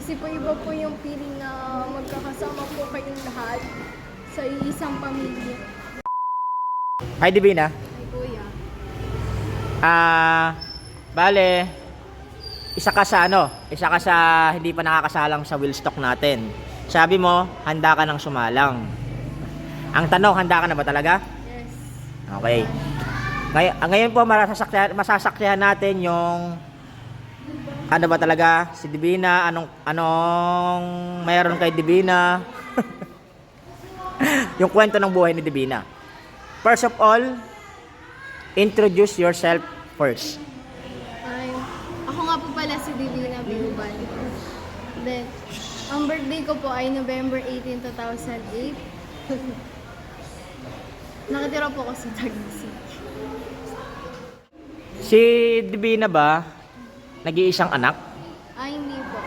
Kasi po iba po yung feeling na magkakasama po kayong lahat sa isang pamilya. Hi, Divina. Ay, kuya. Ah, bale, isa ka sa ano, isa ka sa hindi pa nakakasalang sa wheel stock natin. Sabi mo, handa ka ng sumalang. Ang tanong, handa ka na ba talaga? Yes. Okay. Ngay- ngayon po masasakyan, masasakyan natin yung ano ba talaga si Divina, anong anong mayroon kay Divina. yung kwento ng buhay ni Divina. First of all, introduce yourself first. Ay, ako nga po pala si Divina Biuban. Then, ang birthday ko po ay November 18, 2008. Nakatira po ako sa Taguig. Si Divina ba nag-iisang anak? Ay, hindi po.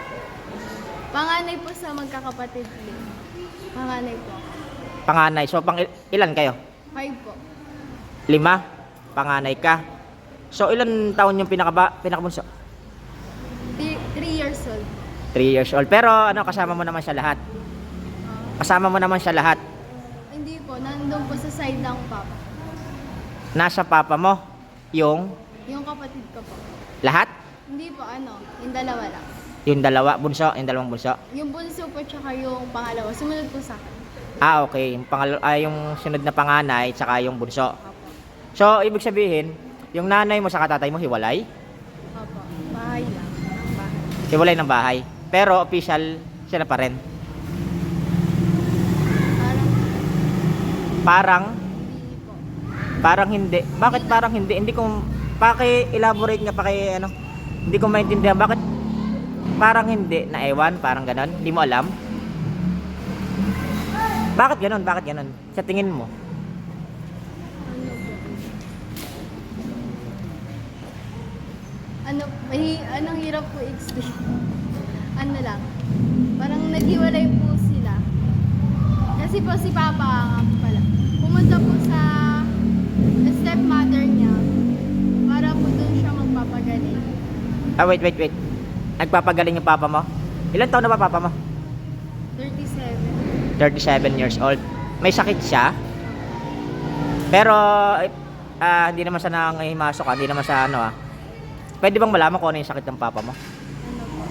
Panganay po sa magkakapatid din. Panganay po. Panganay. So pang il- ilan kayo? Five po. Lima? Panganay ka. So ilan taon yung pinakaba pinakabunso? Three, three years old. 3 years old. Pero ano kasama mo naman siya lahat? Ah, Kasama mo naman siya lahat. hindi po, nandun po sa side ng papa. Nasa papa mo yung Yung kapatid ko po. lahat? Hindi po, ano, yung dalawa lang. Yung dalawa bunso, yung dalawang bunso. Yung bunso po tsaka yung pangalawa. Sumunod po sa akin. Ah, okay. Yung pangalo ah, yung sunod na panganay tsaka yung bunso. Apo. So ibig sabihin, yung nanay mo sa tatay mo hiwalay? Apo. Bahay lang. Ang bahay. Hiwalay ng bahay. Pero official sila pa rin. Parang, Parang hindi po. Parang hindi. Bakit parang hindi? Hindi ko paki-elaborate nga paki ano. Hindi ko maintindihan bakit parang hindi na ewan, parang ganon. Hindi mo alam. Bakit ganon? Bakit ganon? Sa tingin mo? Ano may, anong hirap po explain. ano lang, parang naghiwalay po sila. Kasi po si Papa pala, pumunta po sa stepmother Ah, wait, wait, wait. Nagpapagaling yung papa mo? Ilan taon na ba papa mo? 37. 37 years old. May sakit siya. Pero eh, ah, hindi naman siya nangihimasok, ah. hindi naman siya ano ah. Pwede bang malaman kung ano yung sakit ng papa mo? Ano po?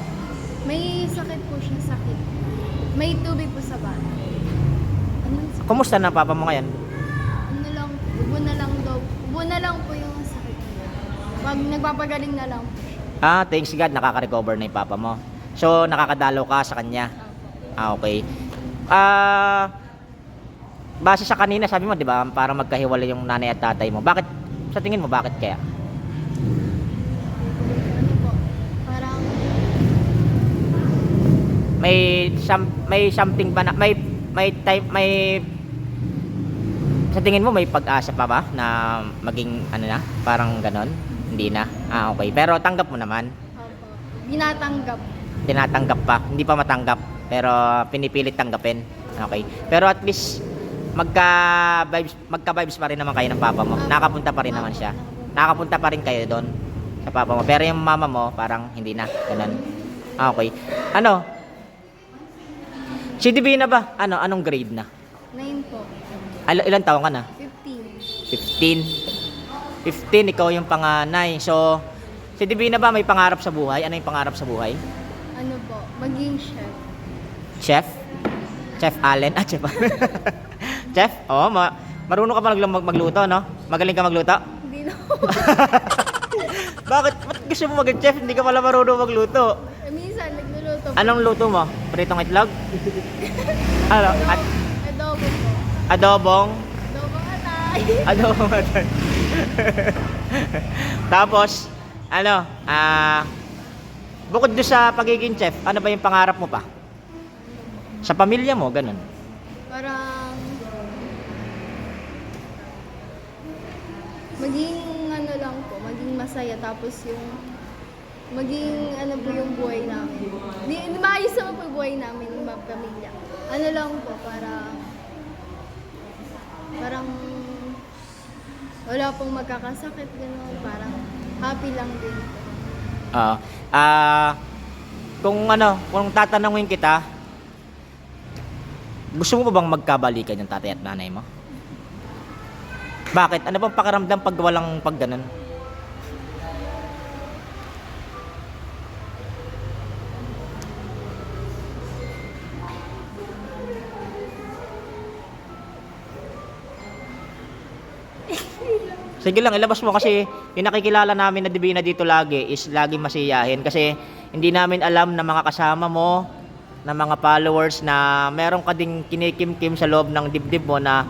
May sakit po siya, sakit. May tubig po sa bata. Ano, Kumusta na papa mo ngayon? ano lang, ubo na lang daw. Ubo na lang po yung sakit niya. Pag nagpapagaling na lang po. Ah, thanks God, nakaka-recover na yung papa mo. So, nakakadalo ka sa kanya. Ah, okay. Ah, base sa kanina, sabi mo, di ba, parang magkahiwalay yung nanay at tatay mo. Bakit, sa tingin mo, bakit kaya? Ano po? Parang, May, some, may something ba na, may, may type, may, sa tingin mo, may pag-asa pa ba na maging, ano na, parang ganon? Hindi na. Ah, okay. Pero tanggap mo naman. opo, binatanggap. tinatanggap pa, hindi pa matanggap, pero pinipilit tanggapin. Okay. Pero at least magka vibes magka vibes pa rin naman kayo ng papa mo. Nakapunta pa rin naman siya. Nakapunta pa rin kayo doon sa papa mo. Pero yung mama mo parang hindi na ganun. Ah, Okay. Ano? Si Divina ba? Ano anong grade na? 9 po. Al- ilan taon ka na? 15. 15. 15 ikaw yung panganay. So si Divina ba may pangarap sa buhay? Ano yung pangarap sa buhay? Ano po? Maging chef. Chef? Chef Allen? Ah, Chef Chef? Oo, ma marunong ka ba mag- mag- magluto, no? Magaling ka magluto? Hindi na Bakit? Ba't gusto mo maging chef? Hindi ka pala marunong magluto. Eh, minsan, nagluluto po. Anong luto mo? Pritong itlog? ano? Adobo po. adobong? Adobo atay. Adobong atay. Tapos, ano? Ah... bukod doon sa pagiging chef, ano ba yung pangarap mo pa? Sa pamilya mo, ganun. Parang, maging ano lang po, maging masaya. Tapos yung, maging ano po yung buhay namin. Di, di maayos naman po yung buhay namin, mga pamilya. Ano lang po, para, parang, wala pong magkakasakit, gano'n. Parang, happy lang din. Oo. Ah, kung ano, kung tatanungin kita, gusto mo ba bang magkabalikan yung tatay at nanay mo? Bakit? Ano bang pakiramdam pag walang pag Sige lang, ilabas mo kasi yung nakikilala namin na Divina dito lagi is lagi masiyahin kasi hindi namin alam na mga kasama mo, na mga followers na meron ka ding kinikim-kim sa loob ng dibdib mo na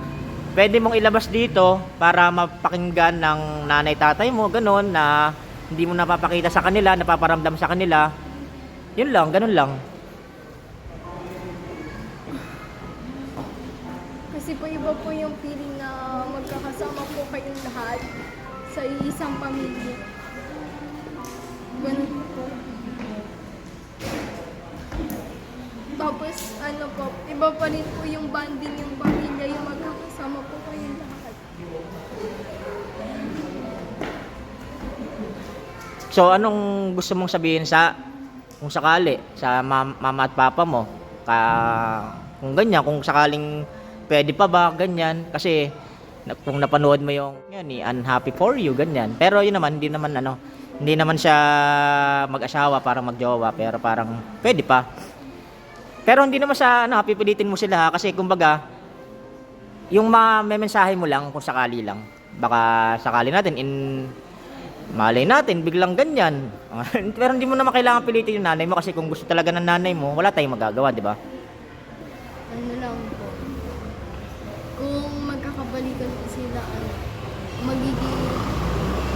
pwede mong ilabas dito para mapakinggan ng nanay tatay mo, ganun na hindi mo napapakita sa kanila, napaparamdam sa kanila. Yun lang, ganun lang. Kasi po iba po yung feeling kayong lahat sa isang pamilya. Ganun po. Tapos ano po, iba pa rin po yung bonding yung pamilya, yung magkakasama po kayong lahat. So anong gusto mong sabihin sa kung sakali sa mam- mama at papa mo ka kung ganyan kung sakaling pwede pa ba ganyan kasi na- kung napanood mo yung yan eh, unhappy for you ganyan pero yun naman hindi naman ano hindi naman siya mag-asawa para magjowa pero parang pwede pa pero hindi naman sa ano pipilitin mo sila ha kasi kumbaga yung ma may mensahe mo lang kung sakali lang baka sakali natin in malay natin, biglang ganyan. Pero hindi mo naman kailangan pilitin yung nanay mo kasi kung gusto talaga ng nanay mo, wala tayong magagawa, di ba? Ano lang po. Kung magkakabalikan po sila, ano, magiging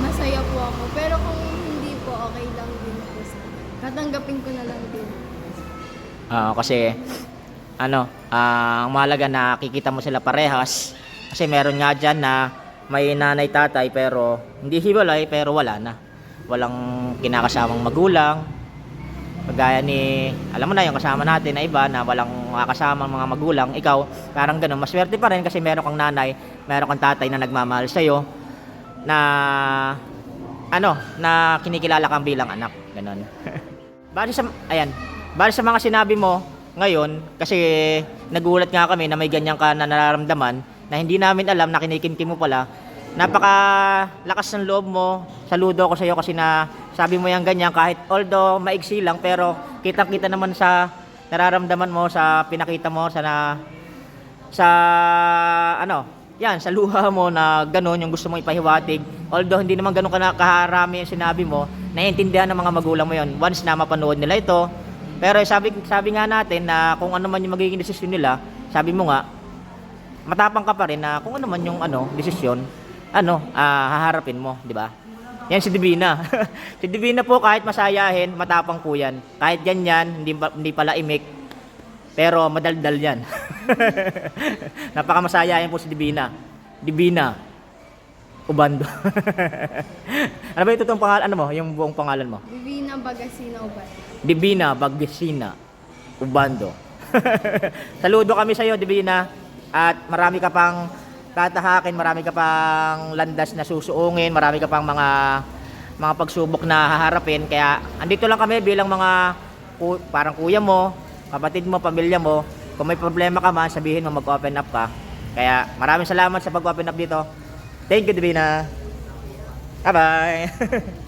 masaya po ako. Pero kung hindi po, okay lang din po. sa- Tatanggapin ko na lang din. Ah, kasi ano, ah, ang mahalaga na kikita mo sila parehas. Kasi meron nga dyan na may nanay tatay pero hindi hiwalay pero wala na. Walang kinakasamang magulang. Kagaya ni, alam mo na yung kasama natin na iba na walang makakasama mga magulang. Ikaw, parang ganun, maswerte pa rin kasi meron kang nanay, meron kang tatay na nagmamahal sa'yo na ano, na kinikilala kang bilang anak. Ganun. Bali sa, ayan, bali sa mga sinabi mo ngayon, kasi nagulat nga kami na may ganyan ka na nararamdaman na hindi namin alam na kinikimkim mo pala. Napaka lakas ng loob mo. Saludo ako sa iyo kasi na sabi mo yung ganyan kahit although maigsi lang pero kitang-kita naman sa nararamdaman mo sa pinakita mo sa na sa ano, yan, sa luha mo na gano'n yung gusto mong ipahiwatig. Although hindi naman gano'n ka kaharami yung sinabi mo, naiintindihan ng mga magulang mo yon once na mapanood nila ito. Pero sabi, sabi nga natin na kung ano man yung magiging desisyon nila, sabi mo nga, matapang ka pa rin na kung ano man yung ano, desisyon, ano, ah, haharapin mo, di ba? Yan si Divina. si Divina po kahit masayahin, matapang po yan. Kahit ganyan, hindi, hindi pala imik, pero madaldal yan. Napakamasayahin po si Divina. Divina. Ubando. ano ba yung totoong pangalan? Ano mo? Yung buong pangalan mo? Divina Bagasina Ubat. Divina Bagasina Ubando. Saludo kami sa iyo, Divina. At marami ka pang tatahakin, marami ka pang landas na susuungin, marami ka pang mga mga pagsubok na haharapin. Kaya andito lang kami bilang mga parang kuya mo, kapatid mo, pamilya mo. Kung may problema ka man, sabihin mo mag-open up ka. Kaya maraming salamat sa pag-open up dito. Thank you, Divina. Bye-bye.